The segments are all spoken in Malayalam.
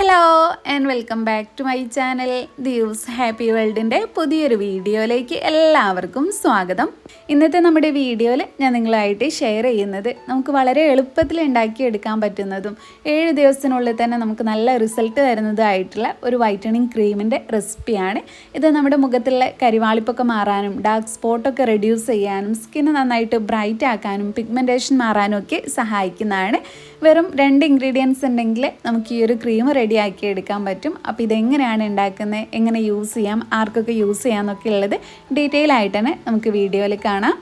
Hello and welcome back to my channel divs happy വേൾഡിന്റെ പുതിയൊരു വീഡിയോയിലേക്ക് എല്ലാവർക്കും സ്വാഗതം. ഇന്നത്തെ നമ്മുടെ വീഡിയോയിൽ ഞാൻ നിങ്ങളായിട്ട് ഷെയർ ചെയ്യുന്നത് നമുക്ക് വളരെ എളുപ്പത്തിൽ ഉണ്ടാക്കിയെടുക്കാൻ പറ്റുന്നതും ഏഴ് ദിവസത്തിനുള്ളിൽ തന്നെ നമുക്ക് നല്ല റിസൾട്ട് തരുന്നതായിട്ടുള്ള ഒരു വൈറ്റണിങ് ക്രീമിന്റെ റെസിപ്പിയാണ് ഇത് നമ്മുടെ മുഖത്തുള്ള കരിവാളിപ്പൊക്കെ മാറാനും ഡാർക്ക് സ്പോട്ടൊക്കെ റെഡ്യൂസ് ചെയ്യാനും സ്കിന്ന് നന്നായിട്ട് ബ്രൈറ്റ് ആക്കാനും പിഗ്മെന്റേഷൻ മാറാനും ഒക്കെ സഹായിക്കുന്നതാണ്. വെറും രണ്ട് ഇൻഗ്രീഡിയൻസ് ഉണ്ടെങ്കിൽ നമുക്ക് ഈ ഒരു ക്രീം റെഡിയാക്കി എടുക്കാൻ പറ്റും. അപ്പോൾ ഇതെങ്ങനെയാണ് ഉണ്ടാക്കുന്നത്? എങ്ങനെ യൂസ് ചെയ്യാം? ആർക്കൊക്കെ യൂസ് ചെയ്യാം എന്നൊക്കെ ഉള്ളത് ഡീറ്റെയിൽ ആയിട്ട് തന്നെ നമുക്ക് വീഡിയോയിൽ കാണാം.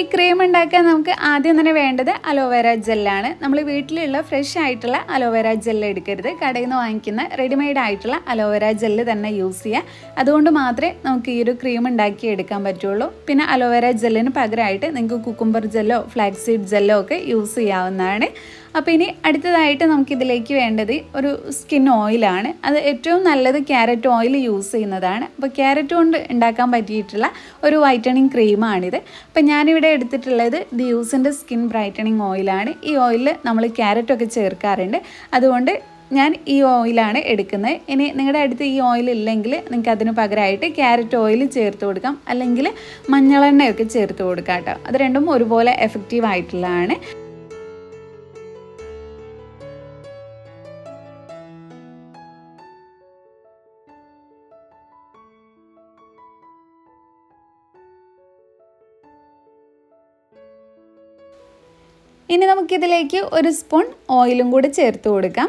ഈ ക്രീം ഉണ്ടാക്കാൻ നമുക്ക് ആദ്യം തന്നെ വേണ്ടത് അലോവേര ജെല്ലാണ്. നമ്മൾ വീട്ടിലുള്ള ഫ്രഷ് ആയിട്ടുള്ള അലോവേര ജെല്ല് എടുക്കരുത്. കടയിൽ നിന്ന് വാങ്ങിക്കുന്ന റെഡിമെയ്ഡ് ആയിട്ടുള്ള അലോവേര ജെല്ല് തന്നെ യൂസ് ചെയ്യുക. അതുകൊണ്ട് മാത്രമേ നമുക്ക് ഈ ഒരു ക്രീം ഉണ്ടാക്കി എടുക്കാൻ പറ്റുള്ളൂ. പിന്നെ അലോവേര ജെല്ലിന് പകരമായിട്ട് നിങ്ങൾക്ക് കുക്കുംബർ ജെല്ലോ ഫ്ലാക്സീഡ് ജെല്ലോ ഒക്കെ യൂസ് ചെയ്യാവുന്നതാണ്. അപ്പോൾ ഇനി അടുത്തതായിട്ട് നമുക്കിതിലേക്ക് വേണ്ടത് ഒരു സ്കിൻ ഓയിലാണ്. അത് ഏറ്റവും നല്ലത് ക്യാരറ്റ് ഓയിൽ യൂസ് ചെയ്യുന്നതാണ്. അപ്പോൾ ക്യാരറ്റ് കൊണ്ട് ഉണ്ടാക്കാൻ പറ്റിയിട്ടുള്ള ഒരു വൈറ്റണിങ് ക്രീമാണിത്. അപ്പോൾ ഞാനിവിടെ എടുത്തിട്ടുള്ളത് ദിയൂസിന്റെ സ്കിൻ ബ്രൈറ്റണിങ് ഓയിലാണ്. ഈ ഓയിലിൽ നമ്മൾ ക്യാരറ്റൊക്കെ ചേർക്കാറുണ്ട്. അതുകൊണ്ട് ഞാൻ ഈ ഓയിലാണ് എടുക്കുന്നത്. ഇനി നിങ്ങളുടെ അടുത്ത് ഈ ഓയിൽ ഇല്ലെങ്കിൽ നിങ്ങൾക്ക് അതിന് പകരമായിട്ട് ക്യാരറ്റ് ഓയിൽ ചേർത്ത് കൊടുക്കാം. അല്ലെങ്കിൽ മഞ്ഞളെണ്ണയൊക്കെ ചേർത്ത് കൊടുക്കാം കേട്ടോ. അത് രണ്ടും ഒരുപോലെ എഫക്റ്റീവ് ആയിട്ടുള്ളതാണ്. ഇനി നമുക്കിതിലേക്ക് ഒരു സ്പൂൺ ഓയിലും കൂടി ചേർത്ത് കൊടുക്കാം.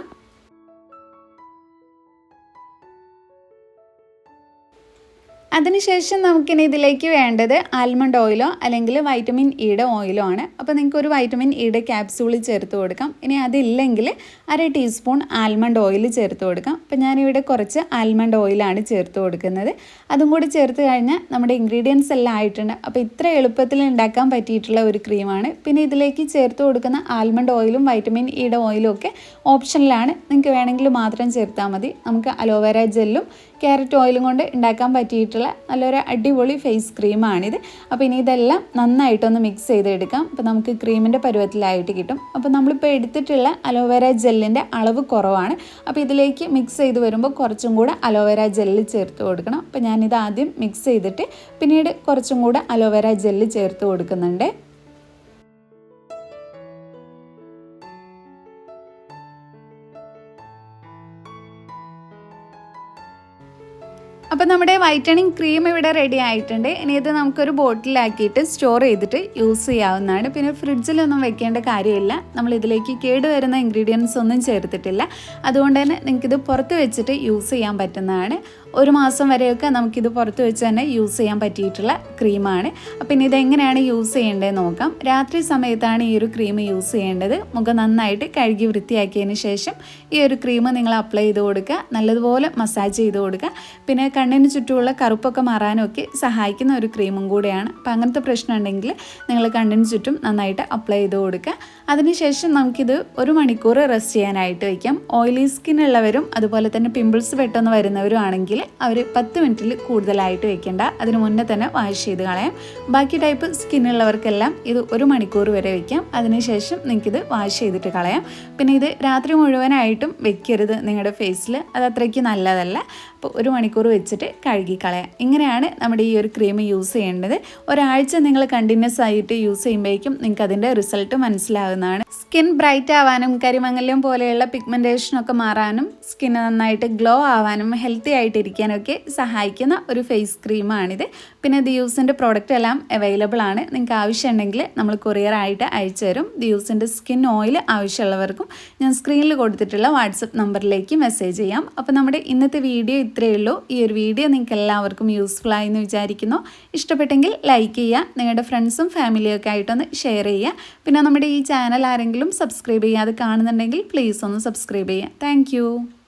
അതിനുശേഷം നമുക്കിനി ഇതിലേക്ക് വേണ്ടത് ആൽമണ്ട് ഓയിലോ അല്ലെങ്കിൽ വൈറ്റമിൻ ഇയുടെ ഓയിലോ ആണ്. അപ്പോൾ നിങ്ങൾക്ക് ഒരു വൈറ്റമിൻ ഇയുടെ ക്യാപ്സൂളിൽ ചേർത്ത് കൊടുക്കാം. ഇനി അതില്ലെങ്കിൽ അര ടീസ്പൂൺ ആൽമണ്ട് ഓയിൽ ചേർത്ത് കൊടുക്കാം. അപ്പോൾ ഞാനിവിടെ കുറച്ച് ആൽമണ്ട് ഓയിലാണ് ചേർത്ത് കൊടുക്കുന്നത്. അതും കൂടി ചേർത്ത് കഴിഞ്ഞാൽ നമ്മുടെ ഇൻഗ്രീഡിയൻസ് എല്ലാം ആയിട്ടുണ്ട്. അപ്പോൾ ഇത്ര എളുപ്പത്തിൽ ഉണ്ടാക്കാൻ പറ്റിയിട്ടുള്ള ഒരു ക്രീമാണ് പിന്നെ ഇതിലേക്ക് ചേർത്ത് കൊടുക്കുന്ന ആൽമണ്ട് ഓയിലും വൈറ്റമിൻ ഇയുടെ ഓയിലും ഒക്കെ ഓപ്ഷനിലാണ് നിങ്ങൾക്ക് വേണമെങ്കിൽ മാത്രം ചേർത്താൽ മതി. നമുക്ക് അലോവേര ജെല്ലും ക്യാരറ്റ് ഓയിലും കൊണ്ട് ഉണ്ടാക്കാൻ പറ്റിയിട്ടുള്ള നല്ലൊരു അടിപൊളി ഫേസ് ക്രീമാണിത് അപ്പോൾ ഇനി ഇതെല്ലാം നന്നായിട്ടൊന്ന് മിക്സ് ചെയ്തെടുക്കാം. അപ്പോൾ നമുക്ക് ക്രീമിന്റെ പരുവത്തിലായിട്ട് കിട്ടും. അപ്പോൾ നമ്മളിപ്പോൾ എടുത്തിട്ടുള്ള അലോവേര ജെല്ലിന്റെ അളവ് കുറവാണ്. അപ്പോൾ ഇതിലേക്ക് മിക്സ് ചെയ്ത് വരുമ്പോൾ കുറച്ചും കൂടെ അലോവേര ജെല്ല് ചേർത്ത് കൊടുക്കണം. അപ്പോൾ ഞാനിത് ആദ്യം മിക്സ് ചെയ്തിട്ട് പിന്നീട് കുറച്ചും കൂടെ അലോവേര ജെല്ല് ചേർത്ത് കൊടുക്കുന്നുണ്ട്. അപ്പോൾ നമ്മുടെ വൈറ്റണിങ് ക്രീം ഇവിടെ റെഡി ആയിട്ടുണ്ട്. ഇനി ഇത് നമുക്കൊരു ബോട്ടിലാക്കിയിട്ട് സ്റ്റോർ ചെയ്തിട്ട് യൂസ് ചെയ്യാവുന്നതാണ്. പിന്നെ ഫ്രിഡ്ജിലൊന്നും വെക്കേണ്ട കാര്യമില്ല. നമ്മൾ ഇതിലേക്ക് കേടുവരുന്ന ഇൻഗ്രീഡിയൻസ് ഒന്നും ചേർത്തിട്ടില്ല. അതുകൊണ്ട് തന്നെ നിങ്ങൾക്കിത് പുറത്ത് വെച്ചിട്ട് യൂസ് ചെയ്യാൻ പറ്റുന്നതാണ്. ഒരു മാസം വരെയൊക്കെ നമുക്കിത് പുറത്ത് വെച്ച് തന്നെ യൂസ് ചെയ്യാൻ പറ്റിയിട്ടുള്ള ക്രീമാണ്. ഇനി ഇതെങ്ങനെയാണ് യൂസ് ചെയ്യേണ്ടത് നോക്കാം. രാത്രി സമയത്താണ് ഈ ഒരു ക്രീം യൂസ് ചെയ്യേണ്ടത്. മുഖം നന്നായിട്ട് കഴുകി വൃത്തിയാക്കിയതിന് ശേഷം ഈ ഒരു ക്രീം നിങ്ങൾ അപ്ലൈ ചെയ്ത് കൊടുക്കുക. നല്ലതുപോലെ മസാജ് ചെയ്ത് കൊടുക്കുക. പിന്നെ കണ്ണിന് ചുറ്റുമുള്ള കറുപ്പൊക്കെ മാറാനൊക്കെ സഹായിക്കുന്ന ഒരു ക്രീമും കൂടെയാണ്. അപ്പം അങ്ങനത്തെ പ്രശ്നം ഉണ്ടെങ്കിൽ നിങ്ങൾ കണ്ണിന് ചുറ്റും നന്നായിട്ട് അപ്ലൈ ചെയ്ത് കൊടുക്കുക. അതിനുശേഷം നമുക്കിത് ഒരു മണിക്കൂർ റെസ്റ്റ് ചെയ്യാനായിട്ട് വയ്ക്കാം. ഓയിലി സ്കിൻ ഉള്ളവരും അതുപോലെ തന്നെ പിമ്പിൾസ് പെട്ടെന്ന് വരുന്നവരും ആണെങ്കിൽ അവർ പത്ത് മിനിറ്റിൽ കൂടുതലായിട്ട് വെക്കേണ്ട. അതിന് മുന്നേ തന്നെ വാഷ് ചെയ്ത് കളയാം. ബാക്കി ടൈപ്പ് സ്കിന്നുള്ളവർക്കെല്ലാം ഇത് ഒരു മണിക്കൂർ വരെ വെക്കാം. അതിനുശേഷം നിങ്ങൾക്കിത് വാഷ് ചെയ്തിട്ട് കളയാം. പിന്നെ ഇത് രാത്രി മുഴുവനായിട്ടും വെക്കരുത് നിങ്ങളുടെ ഫേസിൽ അത് അത്രയ്ക്ക് നല്ലതല്ല. അപ്പോൾ ഒരു മണിക്കൂർ വെച്ചിട്ട് കഴുകി കളയാം. ഇങ്ങനെയാണ് നമ്മുടെ ഈ ഒരു ക്രീം യൂസ് ചെയ്യേണ്ടത്. ഒരാഴ്ച നിങ്ങൾ കണ്ടിന്യൂസ് ആയിട്ട് യൂസ് ചെയ്യുമ്പോഴേക്കും നിങ്ങൾക്ക് അതിന്റെ റിസൾട്ട് മനസ്സിലാകുന്നതാണ് സ്കിൻ ബ്രൈറ്റ് ആവാനും കരിമങ്ങല്യം പോലെയുള്ള പിഗ്മെന്റേഷനൊക്കെ മാറാനും സ്കിൻ നന്നായിട്ട് ഗ്ലോ ആവാനും ഹെൽത്തി ആയിട്ടിരിക്കാനും ഒക്കെ സഹായിക്കുന്ന ഒരു ഫേസ് ക്രീമാണിത്. പിന്നെ ദിയൂസിന്റെ പ്രോഡക്റ്റ് എല്ലാം അവൈലബിൾ ആണ്. നിങ്ങൾക്ക് ആവശ്യമുണ്ടെങ്കിൽ നമ്മൾ കൊറിയർ ആയിട്ട് അയച്ചു തരും. ദിയൂസിന്റെ സ്കിൻ ഓയിൽ ആവശ്യമുള്ളവർക്കും ഞാൻ സ്ക്രീനിൽ കൊടുത്തിട്ടുള്ള വാട്സപ്പ് നമ്പറിലേക്ക് മെസ്സേജ് ചെയ്യാം. അപ്പോൾ നമ്മുടെ ഇന്നത്തെ വീഡിയോ ഇത്രയേ ഉള്ളൂ. ഈ ഒരു വീഡിയോ നിങ്ങൾക്ക് എല്ലാവർക്കും യൂസ്ഫുൾ ആയെന്ന് വിചാരിക്കുന്നു. ഇഷ്ടപ്പെട്ടെങ്കിൽ ലൈക്ക് ചെയ്യുക നിങ്ങളുടെ ഫ്രണ്ട്സും ഫാമിലിയും ഒക്കെ ആയിട്ടൊന്ന് ഷെയർ ചെയ്യുക. പിന്നെ നമ്മുടെ ഈ ചാനൽ ആരെങ്കിലും സബ്സ്ക്രൈബ് ചെയ്യാതെ കാണുന്നുണ്ടെങ്കിൽ പ്ലീസ് ഒന്ന് സബ്സ്ക്രൈബ് ചെയ്യുക. താങ്ക്